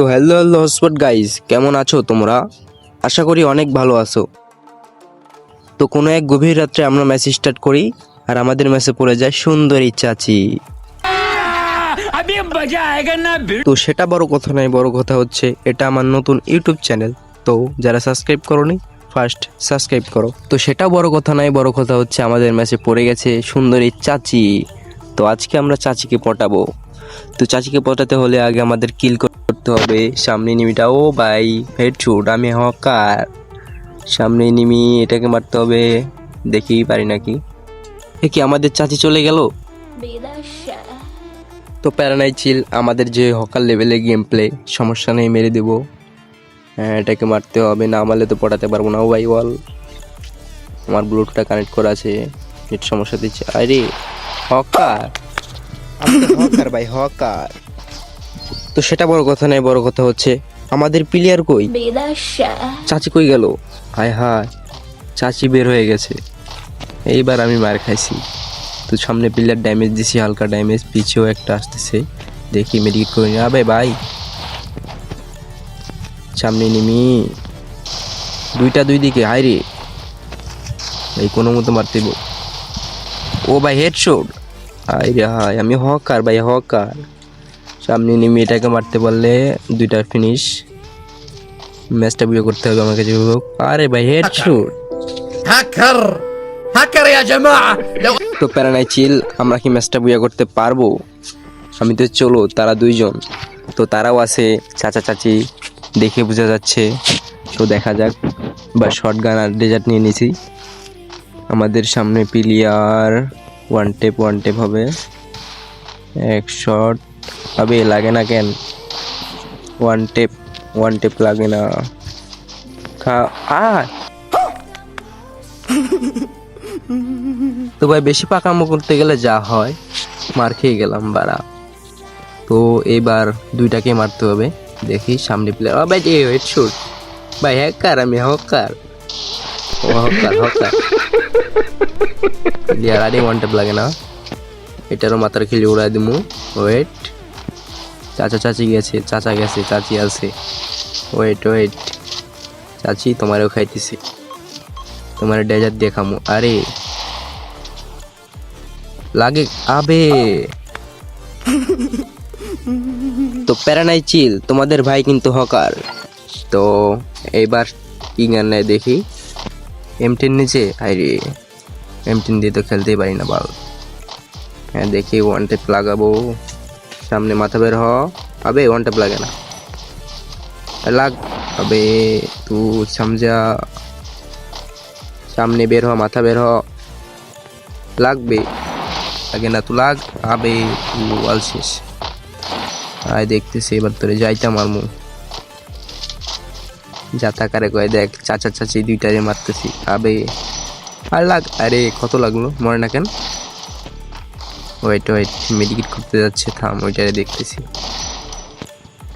তো hello hello hotspot guys কেমন আছো তোমরা? আশা করি অনেক ভালো আছো। তো কোনো এক গভীর রাত্রে আমরা ম্যাচ স্টার্ট করি, আর আমাদের ম্যাচে পড়ে যায়, সুন্দর চাচি তো সেটা বড় কথা নয়, বড় কথা হচ্ছে, এটা আমার নতুন ইউটিউব চ্যানেল তো যারা সাবস্ক্রাইব করনি ফার্স্ট সাবস্ক্রাইব করো। তো সেটা বড় কথা নয়, বড় কথা হচ্ছে, আমাদের ম্যাচে পড়ে গেছে, সুন্দরী চাচি তো আজকে আমরা চাচিকে পটাবো। তো চাচিকে পটাতে হলে আগে আমাদের কিল করতে হবে। সামনে নিমিটা ও ভাই হেডশুট আমি হকার। সামনে নিমি এটাকে মারতে হবে। দেখি পারি নাকি? এ কি আমাদের চাচি চলে গেল? তো প্যারানাই চিল আমাদের যে হকার লেভেলে গেম প্লে সমস্যা নেই মেরে দেবো। হ্যাঁ এটাকে মারতে হবে না মারলে তো পড়াতে পারব না। ও ভাই বল। আমার ব্লুটুথটা কানেক্ট করা আছে নেট সমস্যা দিচ্ছে। আরে হকার। তো হকার ভাই হকার। তো সেটা বড় কথা নয়, বড় কথা হচ্ছে, আমাদের প্লেয়ার কই? চাচি কই গেল? হায় হায়, চাচি বের হয়ে গেছে। এইবার আমি মার খাইছি। তো সামনে প্লেয়ার ড্যামেজ দিছি, হালকা ড্যামেজ পিছেও একটা আসতেছে। দেখি মেডিকেট করে নিয়ে আবে ভাই। সামনে নিমি। দুইটা দুই দিকে হাই রে। ভাই কোনো মতো মারতে। ও ভাই হেডশট হাই রে হাই আমি হকার ভাই, হকার। সামনে নিয়ে মেয়েটাকে মারতে পারলে দুইটা ফিনিশ ম্যাচটা বিয়ে করতে হবে আমাকে যে হোক। আরে ভাই হেড শুট হ্যাকার হ্যাকার ইয়া তো প্যারা নাই চিল আমরা কি ম্যাচটা বিয়ে করতে পারব? আমি তো চলো তারা দুইজন। তো তারাও আছে চাচা চাচি দেখে বোঝা যাচ্ছে। তো দেখা যাক। বা শর্ট গান আর ডেজার্ট নিয়ে নিছি। আমাদের সামনে player one tap one tap হবে। এক শর্ট হবে লাগে না কেন ওয়ান টেপ ওয়ান টেপ লাগে না খা আয় তো ভাই বেশি পাকামো করতে গেলে যা হয় মার খেয়ে গেলাম বাড়া তো এবার দুইটাকে মারতে হবে দেখি সামনে প্লেয়ার ও ভাই হেড শুট ভাই হ্যাকার আমি হকার। ও হকার হকার। প্লেয়ার আরে ওয়ান টেপ লাগে না। এটারও মাথার খেলে উড়াই দিমু। ওয়েট চাচা চাচি গেছে, চাচা গেছে, চাচি আছে। ওয়েট ওয়েট চাচি তোমারও খাইতেছে। তোমার ডেজার্ট দেখামু। আরে। লাগে আবে। তো প্যারানাই চিল, তোমাদের ভাই কিন্তু হকার। তো এইবার কি গান নেয় দেখি। এম টেন নিচে? আরে এম টেন দিয়ে তো খেলতেই পারি না বাল। হ্যাঁ দেখি ওয়ান টেপ লাগাবো। সামনে মাথা বের হ। আবে ওয়ান টেপ লাগে না। লাগ। আবে, তু সমঝা সামনে বের হ, মাথা বের হ। লাগবে। লাগে না তো লাগ। আবে ওয়াল শেষ। আয়, দেখতেছি, এবার তোরে যাইতাম মারমু যাতা কারে কয়ে দেখ, চাচা চাচি দুইটারে মারতেছি। আবে, আর লাগ। আরে, কত লাগল? মনে না কেন ওয়েট ওয়েট মেডিকেট করতে যাচ্ছে, থাম, ওইটারে দেখতেছি।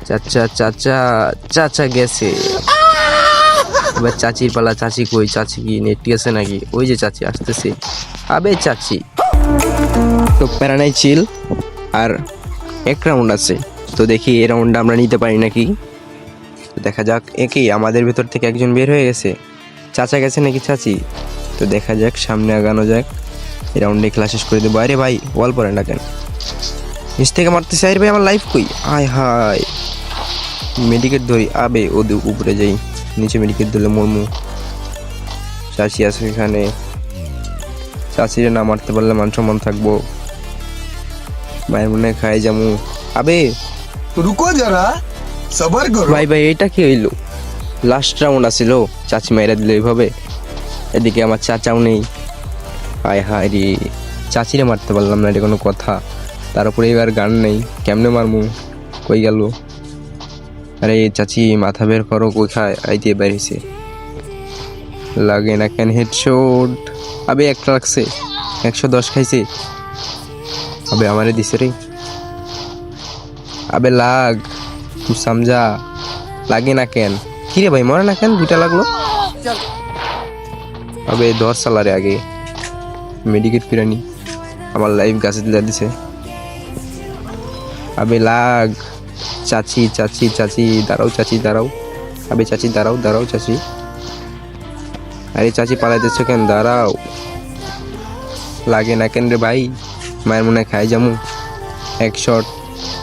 চাচা চাচা চাচা গেছে। এবার চাচির পালা, চাচি কই? চাচি কি নেট গেছে নাকি? ওই যে চাচি আসতেছে। আবে চাচি। তো প্যারানাই চিল আর এক রাউন্ড আছে। তো দেখি এই রাউন্ডটা আমরা নিতে পারি নাকি? দেখা যাক একই আমাদের ভেতর থেকে একজন বের হয়ে গেছে? চাচা গেছে নাকি চাচি? তো দেখা যাক, সামনে আগানো যাক। রাউন্ডে খেলা শেষ করে দেবো। আরে ভাই বল পরে না কেন? নিচ থেকে মারতে চাই ভাই আমার লাইফ কই? আয় হায়। মেডিকেট ধরি। আবে ও উপরে যাই। নিচে মেডিকেট ধরলে মর্মু। চাষি আছে এখানে। চাষিরে না মারতে পারলে মান সম্মান থাকব। মায়ের মনে খাই যামু। আবে রুকো যারা সবার করো। ভাই ভাই এটা কি হইল? লাস্ট রাউন্ড আসিল চাচি মাইরা দিল এইভাবে। এদিকে আমার চাচাও নেই। হায় হায় রে। চাচিরে মারতে পারলাম না এটা কোনো কথা। তার উপরে এবার গান নেই। কেমনে মারমু? কই গেল? আরে চাচি মাথা বের করো কোথায়? আই দিয়ে বেরিয়েছে। লাগে না কেন হেডশট? আবে একটা লাগছে। একশো দশ খাইছে। আবে আমারে দিছে রে। আবে লাগ তুই সমঝা লাগে না কেন? কিরে ভাই মরে না কেন? দুইটা লাগল। আবে ধর সালারে আগে। মেডিকেট ফিরানি। আমার লাইফ গাছে দিলে দিছে। আবে লাগ। চাচি চাচি চাচি, দাঁড়াও চাচি, দাঁড়াও। আবে চাচি, দাঁড়াও দাঁড়াও চাচি। আরে চাচি পালাইতেছ কেন? দাঁড়াও। লাগে না কেন রে ভাই? মায়ের মনে খাই যামু। এক শট।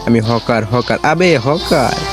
আমি হকার হকার। আবে হকার।